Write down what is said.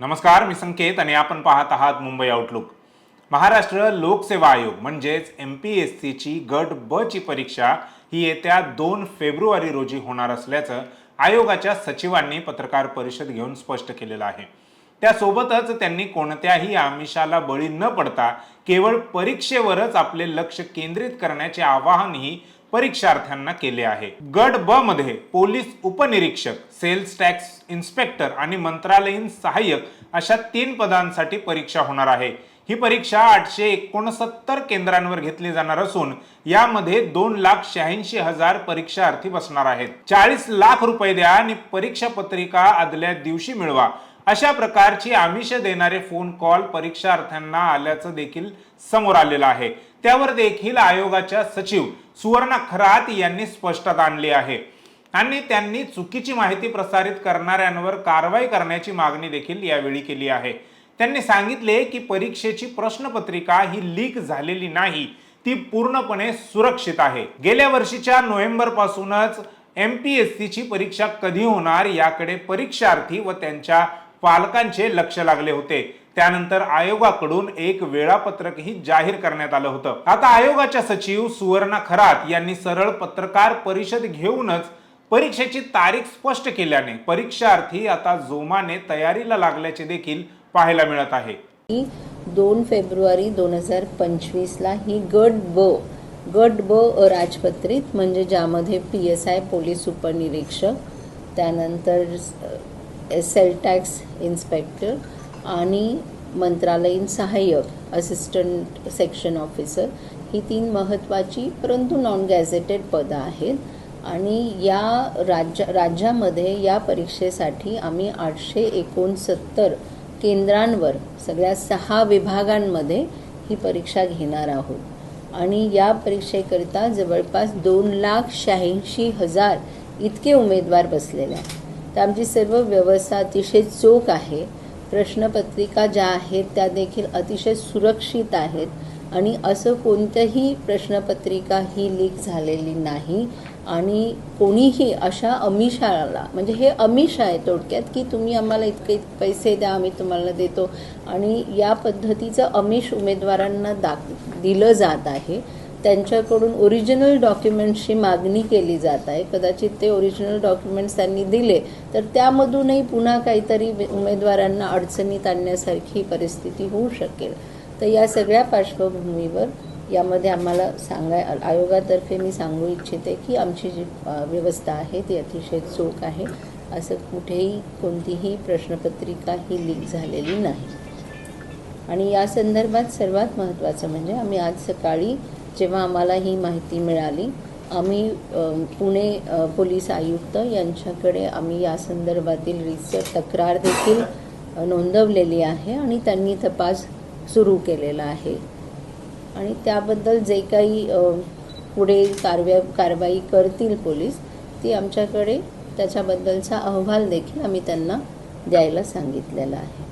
नमस्कार मी संकेत आणि आपण पाहत आहात मुंबई आउटलुक महाराष्ट्र लोकसेवा आयोग म्हणजेच एम पी एस सीची गट ब ची परीक्षा ही येत्या दोन फेब्रुवारी रोजी होणार असल्याचं आयोगाच्या सचिवांनी पत्रकार परिषद घेऊन स्पष्ट केलेलं आहे. त्यासोबतच त्यांनी कोणत्याही आमिषाला बळी न पडता केवळ परीक्षेवरच आपले लक्ष केंद्रित करण्याचे आवाहनही परीक्षार्थ्यांना केले आहे. गट ब मध्ये पोलीस उपनिरीक्षक सेल्स टॅक्स इन्स्पेक्टर आणि मंत्रालयीन सहाय्यक अशा तीन पदांसाठी परीक्षा होणार आहे. ही परीक्षा आठशे एकोणसत्तर केंद्रांवर घेतली जाणार असून यामध्ये दोन लाख शहाऐंशी हजार परीक्षार्थी बसणार आहेत. चाळीस लाख रुपये द्या आणि परीक्षा पत्रिका आदल्या दिवशी मिळवा. अशा प्रकारची आमिष देणारे फोन कॉल परीक्षार्थ्यांना आल्याचं देखील समोर आलेलं आहे. त्यावर देखील आयोगाच्या सचिव सुवर्णा खरात यांनी स्पष्टता आणली आहे. आणि त्यांनी चुकीची माहिती प्रसारित करणाऱ्यांवर कारवाई करण्याची मागणी देखील यावेळी केली आहे. त्यांनी सांगितले की परीक्षेची प्रश्नपत्रिका ही लीक झालेली नाही ती पूर्णपणे सुरक्षित आहे. गेल्या वर्षीच्या नोव्हेंबर पासूनच एम पी एस सीची परीक्षा कधी होणार याकडे परीक्षार्थी व त्यांच्या पालकांचे लक्ष लागले होते. त्यानंतर आयोगाकडून एक वेळापत्रकही जाहीर करण्यात आलं होतं. आता आयोगाच्या सचिव सुवर्णा खरात यांनी सरळ पत्रकार परिषद घेऊनच परीक्षेची तारीख स्पष्ट केल्याने परीक्षार्थी आता जोमाने तयारीला लागल्याचे देखील पाहायला मिळत आहे. दोन फेब्रुवारी दोन हजार पंचवीसला ही गट ब गट ब अराजपत्रित म्हणजे ज्यामध्ये पी एस आय पोलीस उपनिरीक्षक त्यानंतर सेल टॅक्स इन्स्पेक्टर आणि मंत्रालयीन सहाय्यक असिस्टंट सेक्शन ऑफिसर ही तीन महत्त्वाची परंतु नॉन गॅझेटेड पदं आहेत. आणि या राज्य राज्यामध्ये या परीक्षेसाठी आम्ही आठशे एकोणसत्तर केंद्रांवर सगळ्या सहा विभागांमध्ये ही परीक्षा घेणार आहोत. आणि या परीक्षेकरिता जवळपास दोन लाख शहाऐंशी हजार इतके उमेदवार बसलेले आहेत. तर आमची सर्व व्यवस्था अतिशय चोख आहे. प्रश्नपत्रिका ज्या आहेत त्या देखील अतिशय सुरक्षित आहेत आणि असं कोणत्याही प्रश्नपत्रिका ही लीक झालेली नाही आणि कोणीही अशा अमिषाला म्हणजे हे अमिष आहे थोडक्यात की तुम्ही आम्हाला इतके पैसे द्या आम्ही तुम्हाला देतो. आणि या पद्धतीचं अमिष उमेदवारांना दाख दिलं जात आहे. त्यांच्याकडून ओरिजिनल डॉक्युमेंट्सची मागणी केली जात आहे. कदाचित ते ओरिजिनल डॉक्युमेंट्स त्यांनी दिले तर त्यामधूनही पुन्हा काहीतरी उमेदवारांना अडचणीत आणण्यासारखी परिस्थिती होऊ शकेल. तर या सगळ्या पार्श्वभूमीवर यामध्ये आम्हाला सांगाय आयोगातर्फे मी सांगू इच्छिते की आमची जी व्यवस्था आहे ती अतिशय चोख आहे. असं कुठेही कोणतीही प्रश्नपत्रिका ही लीक झालेली नाही. आणि या संदर्भात सर्वात महत्त्वाचं म्हणजे आम्ही आज सकाळी जेव्हा आम्हाला ही माहिती मिळाली आम्ही पुणे पोलीस आयुक्त यांच्याकडे आम्ही या संदर्भातील रिसर्च तक्रार देखील नोंदवलेली आहे आणि त्यांनी तपास सुरू केलेला आहे. आणि त्याबद्दल जे काही पुढे कारव्या कारवाई करतील पोलीस ती आमच्याकडे त्याच्याबद्दलचा अहवाल देखील आम्ही त्यांना द्यायला सांगितलेला आहे.